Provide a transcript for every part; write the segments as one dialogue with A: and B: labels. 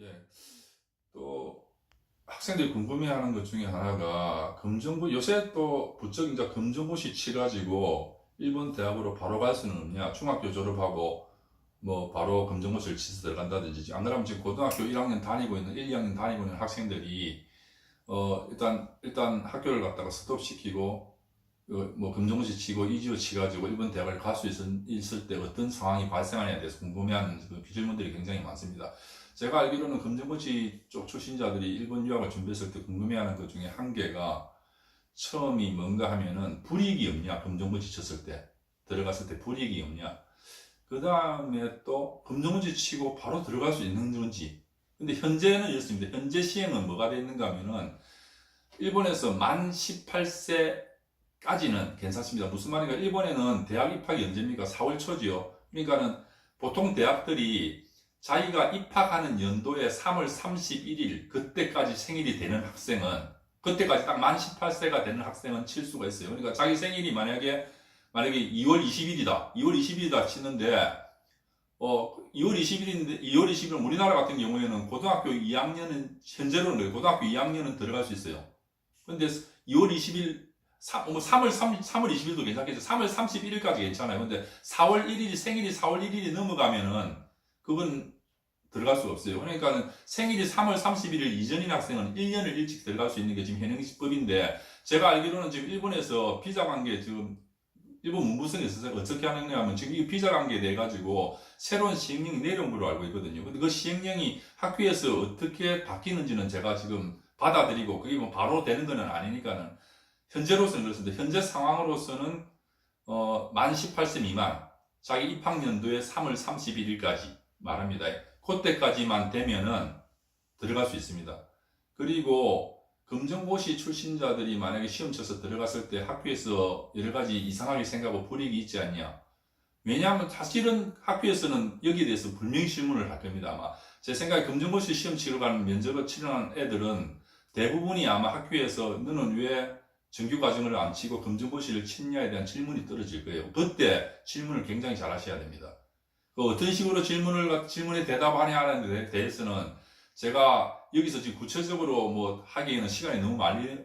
A: 예. 또 학생들이 궁금해하는 것 중에 하나가 검정고 요새 또 부쩍 이제 검정고시 치가지고 일본 대학으로 바로 갈 수는 없냐? 중학교 졸업하고 뭐 바로 검정고시를 치서 들어간다든지 안 그러면 지금 고등학교 1학년 다니고 있는 1, 2학년 다니고 있는 학생들이 어 일단 일단 학교를 갔다가 스톱 시키고 어, 뭐 검정고시 치고 이지로 치가지고 일본 대학을 갈 수 있을 때 어떤 상황이 발생하냐에 대해서 궁금해하는 그 비질문들이 굉장히 많습니다. 제가 알기로는 검정고시 쪽 출신자들이 일본 유학을 준비했을 때 궁금해하는 것 중에 한 개가 처음이 뭔가 하면은 불이익이 없냐 검정고시 쳤을 때 들어갔을 때 불이익이 없냐. 그 다음에 또 검정고시 치고 바로 들어갈 수 있는 건지. 근데 현재는 이렇습니다. 현재 시행은 뭐가 되어 있는가 하면은 일본에서 만 18세 까지는 괜찮습니다 무슨 말인가 일본에는 대학 입학이 언제입니까 4월 초지요 그러니까는 보통 대학들이 자기가 입학하는 연도에 3월 31일 그때까지 생일이 되는 학생은 그때까지 딱 만 18세가 되는 학생은 칠 수가 있어요. 그러니까 자기 생일이 만약에 만약에 2월 20일이다. 2월 20일이다 치는데 어 2월 20일인데 2월 20일은 우리나라 같은 경우에는 고등학교 2학년은 현재로는. 고등학교 2학년은 들어갈 수 있어요. 근데 2월 20일 3, 뭐 3월 3, 3월 20일도 괜찮겠죠. 3월 31일까지 괜찮아요. 근데 4월 1일이 생일이 4월 1일이 넘어가면은 그건 들어갈 수가 없어요. 그러니까 생일이 3월 31일 이전인 학생은 1년을 일찍 들어갈 수 있는 게 지금 현행시법인데 제가 알기로는 지금 일본에서 비자 관계 지금 일본 문부성에 있어서 어떻게 하느냐 하면 지금 이 비자 관계에 대해 가지고 새로운 시행령이 내려온 걸로 알고 있거든요. 근데 그 시행령이 학교에서 어떻게 바뀌는지는 제가 지금 받아들이고 그게 뭐 바로 되는 건 아니니까는 현재로서는 그렇습니다. 현재 상황으로서는 어, 만 18세 미만 자기 입학 연도의 3월 31일까지 말합니다. 그때까지만 되면은 들어갈 수 있습니다. 그리고 검정고시 출신자들이 만약에 시험 쳐서 들어갔을 때 학교에서 여러 가지 이상하게 생각하고 불이익이 있지 않냐. 왜냐하면 사실은 학교에서는 여기에 대해서 분명히 질문을 할 겁니다. 아마 제 생각에 검정고시 시험 치러 가는 면접을 치르는 애들은 대부분이 아마 학교에서 너는 왜 정규 과정을 안 치고 검정고시를 치느냐에 대한 질문이 떨어질 거예요. 그때 질문을 굉장히 잘 하셔야 됩니다. 그 어떤 식으로 질문을 질문에 대답하냐는 데 대해서는 제가 여기서 지금 구체적으로 뭐 하기에는 시간이 너무 많이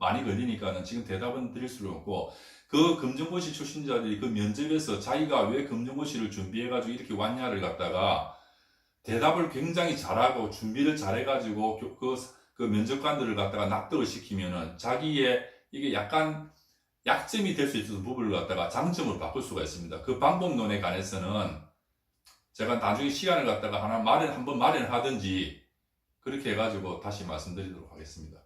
A: 많이 걸리니까는 지금 대답은 드릴 수는 없고 그 검정고시 출신자들이 그 면접에서 자기가 왜 검정고시를 준비해 가지고 이렇게 왔냐를 갖다가 대답을 굉장히 잘하고 준비를 잘해 가지고 그, 그 면접관들을 갖다가 납득을 시키면은 자기의 이게 약간 약점이 될 수 있어서 부분을 갖다가 장점으로 바꿀 수가 있습니다. 그 방법론에 관해서는 제가 나중에 시간을 갖다가 하나 마련, 한번 마련하든지 그렇게 해가지고 다시 말씀드리도록 하겠습니다.